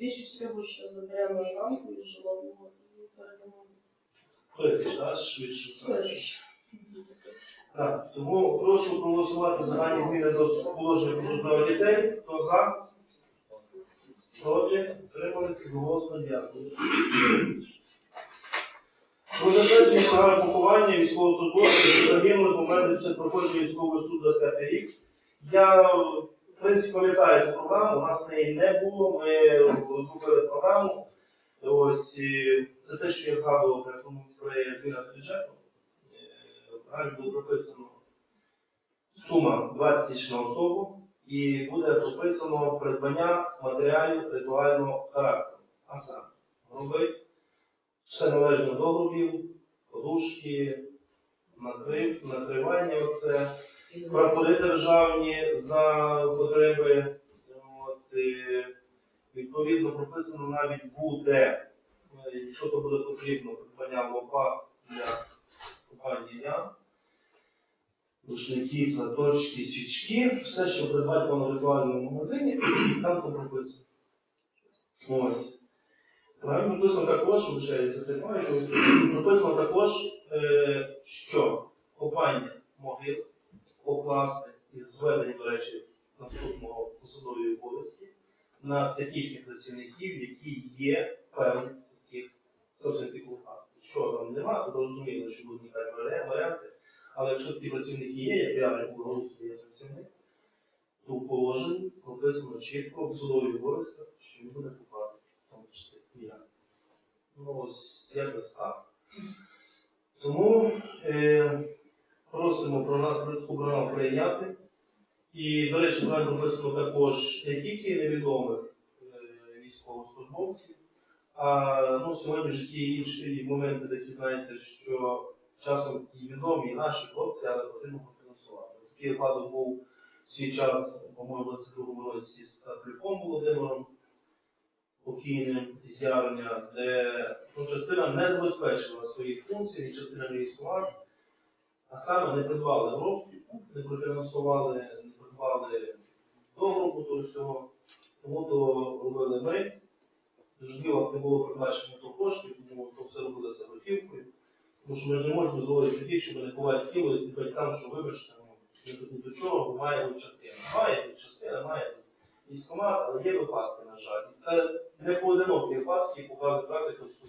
більше всього, що заберемо рамку із і передамо Кликиш, так? Швидше. скоріше. Так, тому прошу проголосувати за дані зміни до положення про права дітей. Хто за? Проти? Утримались? Голосно дякую. Про затвердження програми поховання військовослужбовців, загинули, померли після проходження військового суду 25 рік. Я, принципі, пам'ятаю програму, у нас неї не було, ми розробили програму. Ось це те, що я згадував про зміна бюджету. Е, програмі було прописано сума 20 тисяч на особу і буде прописано придбання матеріалів ритуального характеру. А саме гроби, все належно до гробів, подушки, накрив, накривання оце, прапори державні за потреби. От, і, відповідно, прописано навіть буде, е, якщо то буде потрібно, придбання лопат для ям, рушники, платочки, свічки, все, що придбати в ритуальному магазині, там то прописано. Ось. Прописано також, вибачаю, закриваю, що прописано також, е, що копання могил покласти із зведення, до речі, наступного посадової обов'язки на технічних працівників, які є певних сільських сертифікатів. Що там немає, то зрозуміло, що будемо шукати варіанти. Але якщо такі працівники є, як реально благоустрій є працівник, то в положенні прописано чітко в судовій обов'язках, що він буде купати в тому числі я. Ну ось якось так. Тому е, просимо про на- програму прийняти. І, до речі, там прописано також не тільки невідомих е, військовослужбовців, а ну, сьогодні в житті інші моменти такі, знаєте, що часом і відомі, і наші хлопці, але потрібно профінансувати. Такий випадок був свій час, по-моєму, в 22 році з Каплюком Володимиром покійним із Ярення, де ну, частина не забезпечила своїх функцій, і частина військова, а саме не придбали гроб, не профінансували, не придбали договору до всього. Тому то робили ми. Тоді у вас не було передбачено то коштів, тому то все робили за готівкою. Тому що ми ж не можемо дозволити собі, щоб не ховати тіло і батькам, що вибачте, ну, тут ні до чого, бо має бути частина. Має бути частина, має бути військомат, але є випадки, на жаль. І це не поодинокі випадки, які показують практику